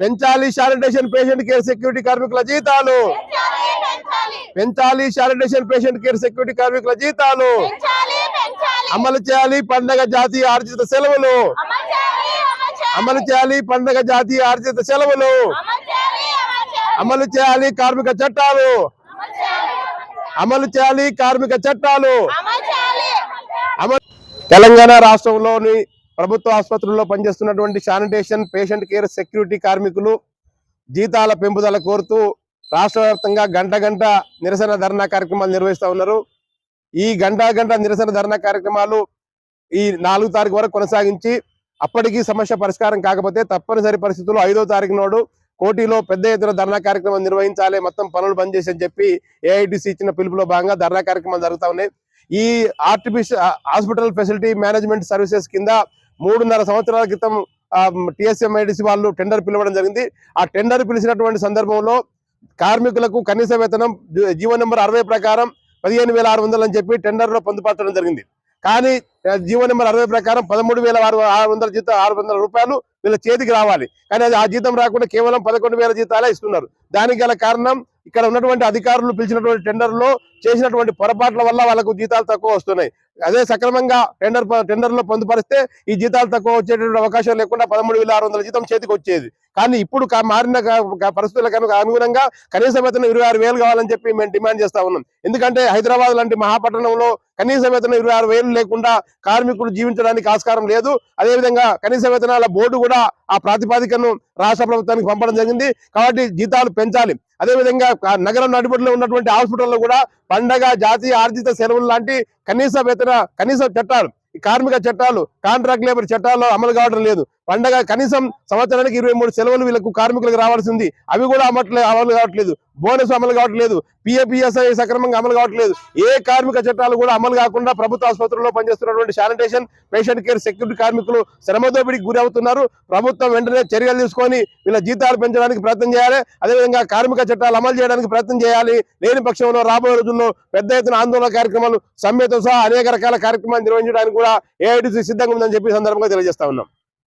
పెంచాలి sanitation patient care security కార్మికుల జీతాలు. పెంచాలి శానిటేషన్ పేషెంట్ కేర్ సెక్యూరిటీ కార్మికుల జీతాలు. అమలు చేయాలి పండగ జాతీయ ఆర్జిత సెలవులు. అమలు చేయాలి పండగ జాతీయ ఆర్జిత సెలవులు. అమలు చేయాలి కార్మిక చట్టాలు. అమలు చేయాలి కార్మిక చట్టాలు. తెలంగాణ రాష్ట్రంలోని ప్రభుత్వ ఆసుపత్రుల్లో పనిచేస్తున్నటువంటి శానిటేషన్ పేషెంట్ కేర్ సెక్యూరిటీ కార్మికులు జీతాల పెంపుదల కోరుతూ రాష్ట్ర వ్యాప్తంగా గంట గంట నిరసన ధర్నా కార్యక్రమాలు నిర్వహిస్తూ ఉన్నారు. ఈ గంట గంట నిరసన ధర్నా కార్యక్రమాలు ఈ నాలుగు తారీఖు వరకు కొనసాగించి అప్పటికి సమస్య పరిష్కారం కాకపోతే తప్పనిసరి పరిస్థితుల్లో ఐదో తారీఖు నాడు కోటిలో పెద్ద ఎత్తున ధర్నా కార్యక్రమం నిర్వహించాలి మొత్తం పనులు బంద్ చేసి అని చెప్పి ఏఐటిసి ఇచ్చిన పిలుపులో భాగంగా ధర్నా కార్యక్రమాలు జరుగుతూ ఉన్నాయి. ఈ artificial hospital facility management services కింద మూడున్నర సంవత్సరాల క్రితం టిఎస్ఎంఐడిసి వాళ్ళు టెండర్ పిలవడం జరిగింది. ఆ టెండర్ పిలిచినటువంటి సందర్భంలో కార్మికులకు కనీస వేతనం జీ- జీవో నెంబర్ అరవై ప్రకారం పదిహేను వేల ఆరు వందలు అని చెప్పి టెండర్లో పొందుపరచడం జరిగింది. కానీ జీవో నెంబర్ అరవై ప్రకారం పదమూడు వేల ఆరు ఆరు వందల జీతం ఆరు వందల రూపాయలు వీళ్ళ చేతికి రావాలి. కానీ అది ఆ జీతం రాకుండా కేవలం పదకొండు వేల జీతాలే ఇస్తున్నారు. దానికి గల కారణం ఇక్కడ ఉన్నటువంటి అధికారులు పిలిచినటువంటి టెండర్లో చేసినటువంటి పొరపాట్ల వల్ల వాళ్ళకు జీతాలు తక్కువ వస్తున్నాయి. అదే సక్రమంగా టెండర్ టెండర్లో పొందుపరిస్తే ఈ జీతాలు తక్కువ వచ్చేటువంటి అవకాశం లేకుండా పదమూడు వేల ఆరు వందల జీతం చేతికి వచ్చేది. కానీ ఇప్పుడు మారిన పరిస్థితులకు అనుగుణంగా కనీస వేతనం ఇరవై ఆరు వేలు కావాలని చెప్పి మేము డిమాండ్ చేస్తా ఉన్నాం. ఎందుకంటే హైదరాబాద్ లాంటి మహాపట్టణంలో కనీస వేతనం ఇరవై ఆరు వేలు లేకుండా కార్మికులు జీవించడానికి ఆస్కారం లేదు. అదేవిధంగా కనీస వేతనాల బోర్డు కూడా ఆ ప్రాతిపాదికను రాష్ట్ర ప్రభుత్వానికి పంపడం జరిగింది. కాబట్టి జీతాలు పెంచాలి. అదేవిధంగా నగరం నడిబడిలో ఉన్నటువంటి హాస్పిటల్లో కూడా పండగ జాతీయ ఆర్జిత సెలవులు లాంటి కనీస వేతన కనీస చట్టాలు ఈ కార్మిక చట్టాలు కాంట్రాక్ట్ లేబర్ చట్టాల్లో అమలు కావడం లేదు. పండగ కనీసం సంవత్సరానికి ఇరవై మూడు సెలవులు వీళ్ళకు కార్మికులకు రావాల్సింది. అవి కూడా అమట్లే అమలు కావట్లేదు. బోనస్ అమలు కావట్లేదు. పిఎపిఎస్ఐ సక్రమంగా అమలు కావట్లేదు. ఏ కార్మిక చట్టాలు కూడా అమలు కాకుండా ప్రభుత్వ ఆసుపత్రుల్లో పనిచేస్తున్నటువంటి శానిటేషన్ పేషెంట్ కేర్ సెక్యూరిటీ కార్మికులు శ్రమదోపిడికి గురి అవుతున్నారు. ప్రభుత్వం వెంటనే చర్యలు తీసుకొని వీళ్ళ జీతాలు పెంచడానికి ప్రయత్నం చేయాలి. అదేవిధంగా కార్మిక చట్టాలు అమలు చేయడానికి ప్రయత్నం చేయాలి. లేని పక్షంలో రాబోయే రోజుల్లో పెద్ద ఎత్తున ఆందోళన కార్యక్రమాలు సమ్మెతో సహా అనేక రకాల కార్యక్రమాలు నిర్వహించడానికి కూడా ఏఐటీసీ సిద్ధంగా ఉందని చెప్పి సందర్భంగా తెలియజేస్తా ఉన్నాం.